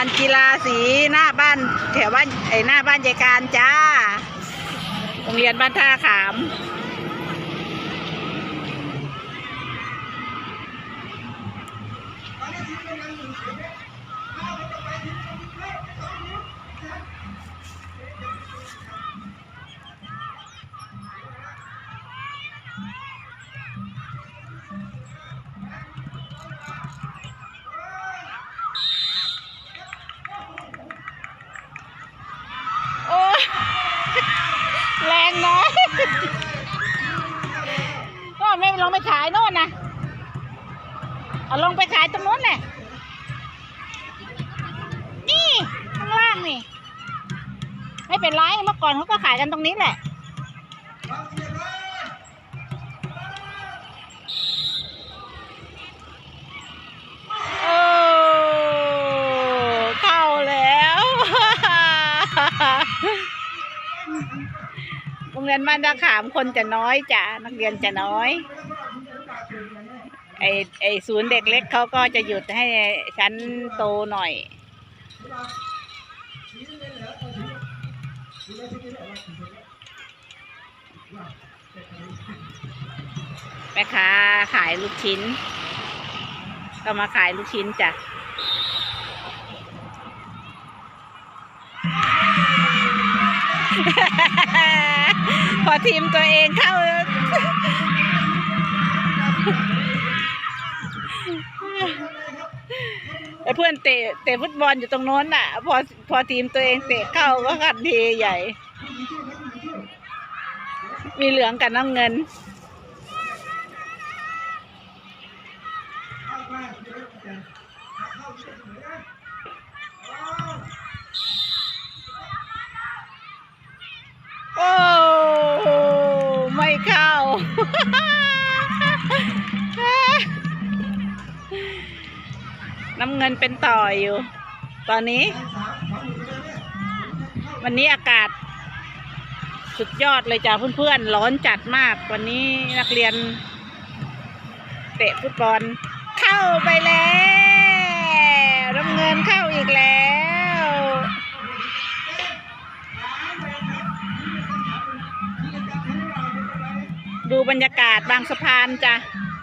การกีฬาสีหน้าบ้านแถวบ้านไอหน้าบ้านยายการจ้าโรงเรียนบ้านท่าขามโอ้ย แรงน้อยก็ไม่ลองไปขายโน่นนะเอาลงไปขายตรงโน้นแหละนี่ข้างล่างนี่ ไม่เป็นไรเมื่อก่อนเขาก็ขายกันตรงนี้แหละ โอ้เข้าแล้ว โรงเรียนบ้านตะขามคนจะน้อยจ้ะนักเรียนจะน้อย ไอไอศูนย์เด็กเล็กเขาก็จะหยุดให้ชั้นโตหน่อย แม่ค้าขายลูกชิ้น ก็มาขายลูกชิ้นจ้ะ ทีมตัวเองเข้า ไอ้เพื่อนเตะเตะฟุตบอลอยู่ตรงโน้นน่ะ พอพอทีมตัวเองเตะเข้าก็ขัดเทใหญ่ มีเหลืองกับน้ำเงิน น้ำเงินเป็นต่ออยู่ ตอนนี้ วันนี้อากาศ สุดยอดเลยจ้าเพื่อนๆ ร้อนจัดมาก วันนี้นักเรียน เตะฟุตบอลเข้าไปแล้ว น้ำเงินเข้าอีกแล้วดูบรรยากาศบางสะพานจ้ะ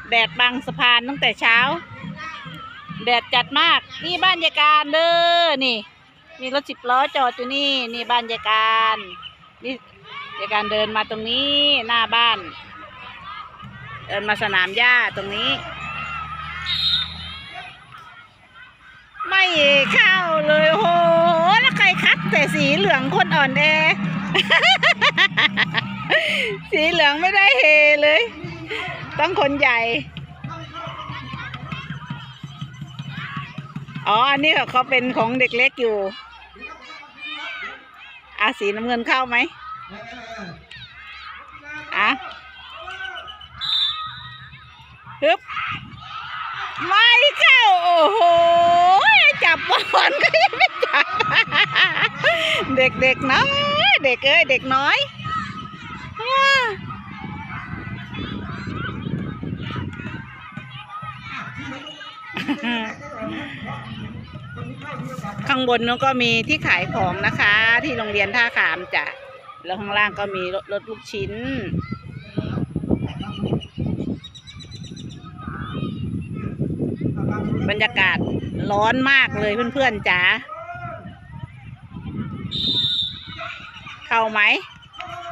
แดดบางสะพานตั้งแต่เช้า แดดจัดมาก นี่บ้านยายการเด้อ นี่ มีรถสิบล้อจอดอยู่นี่ นี่บ้านยายการ นี่ยายการเดินมาตรงนี้หน้าบ้าน เดินมาสนามหญ้าตรงนี้ ไม่เข้าเลยโห แล้วใครคัดแต่สีเหลืองคนอ่อนแอ สีเหลืองไม่ได้เฮเลย ต้องคนใหญ่ อ๋อ อันนี้เขาเป็นของเด็กเล็กอยู่อาสีน้ำเงินเข้าไหมอะฮึบไม่เข้า โอ้โห จับบอลก็ยังไม่จับ เด็กๆน้อย เด็กเอ้ย เด็กน้อย ข้างบนนู้นก็มีที่ขายของนะคะ ที่โรงเรียนท่าขามจ้ะแล้วข้างล่างก็มีรถรถลูกชิ้น บรรยากาศร้อนมากเลยเพื่อนๆจ๋าเข้าไหม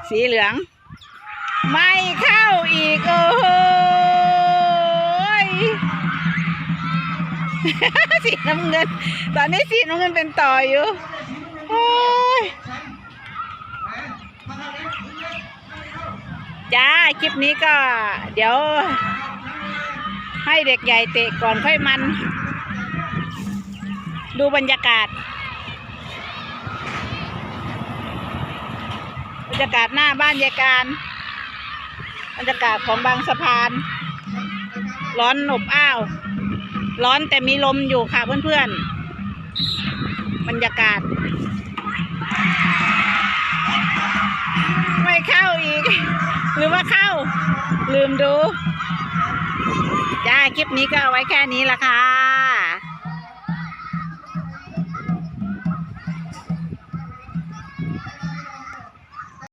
สีเหลือง ไม่เข้าอีก โอ้โห สีน้ำเงิน ตอนนี้สีน้ำเงินเป็นต่ออยู่โอ้ยจ้า คลิปนี้ก็ เดี๋ยว ให้เด็กใหญ่เตะก่อนค่อยมัน ดูบรรยากาศ บรรยากาศหน้าบ้านยายการ บรรยากาศของบางสะพาน ร้อนอบอ้าว ร้อนแต่มีลมอยู่ค่ะเพื่อนๆ บรรยากาศ ไม่เข้าอีก หรือว่าเข้า ลืมดู จ้า คลิปนี้ก็เอาไว้แค่นี้ละค่ะ